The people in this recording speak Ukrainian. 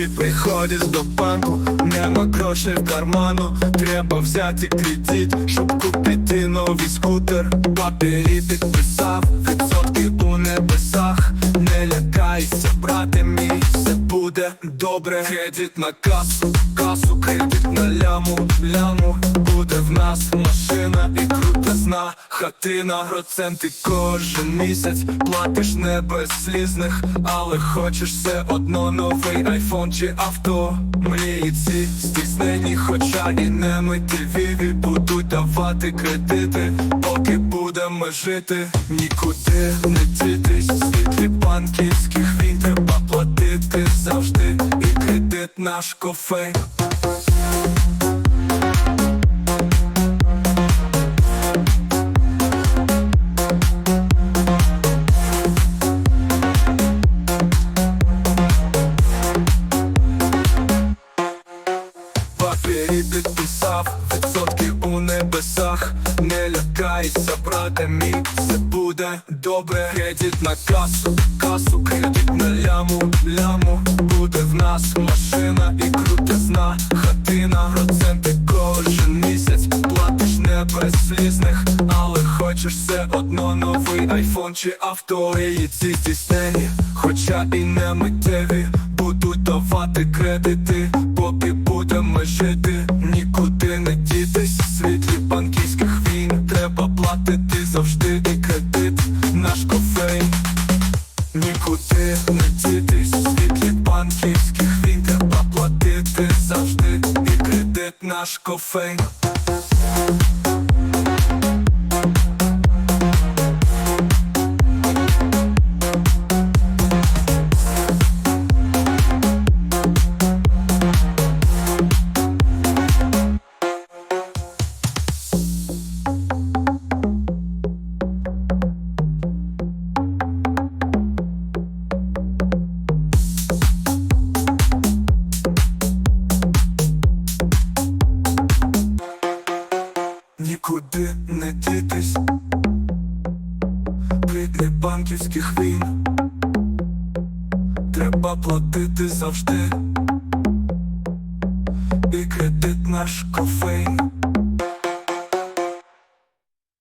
приходиш до банку, нема грошей в карману, треба взяти кредит, щоб купити новий скутер. Папері підписав, відсотки у небесах. Не лякайся, брате мій, все буде добре. Кредит на касу, касу, кредит на ляму, ляму. Буде в нас машина і крутизна хатина, проценти кожен місяць платиш не без слізних, але хочеш все одно новий айфон чи авто. Мрії ці здійснені, хоча і не миттєві будуть давати кредити, поки будемо жити, нікуди не дітись, світлі банківських він треба платити завжди, і кредит наш кофей. Небесах. Не лякайся, брате мій, все буде добре. Кредит на касу, касу, кредит на ляму, ляму. Буде в нас машина і крутизна хатина, проценти кожен місяць. Платиш не без слізних, але хочеш все одно новий айфон чи авто. І ці здійснені, хоча і не миттєві, будуть давати кредити, поки будемо жити, Нікуди не дітись, світлі банківських війн Поплатити завжди і кредит, наш кофейн. Дітись Плітни банківських війн Треба платити завжди. І кредит наш кофейн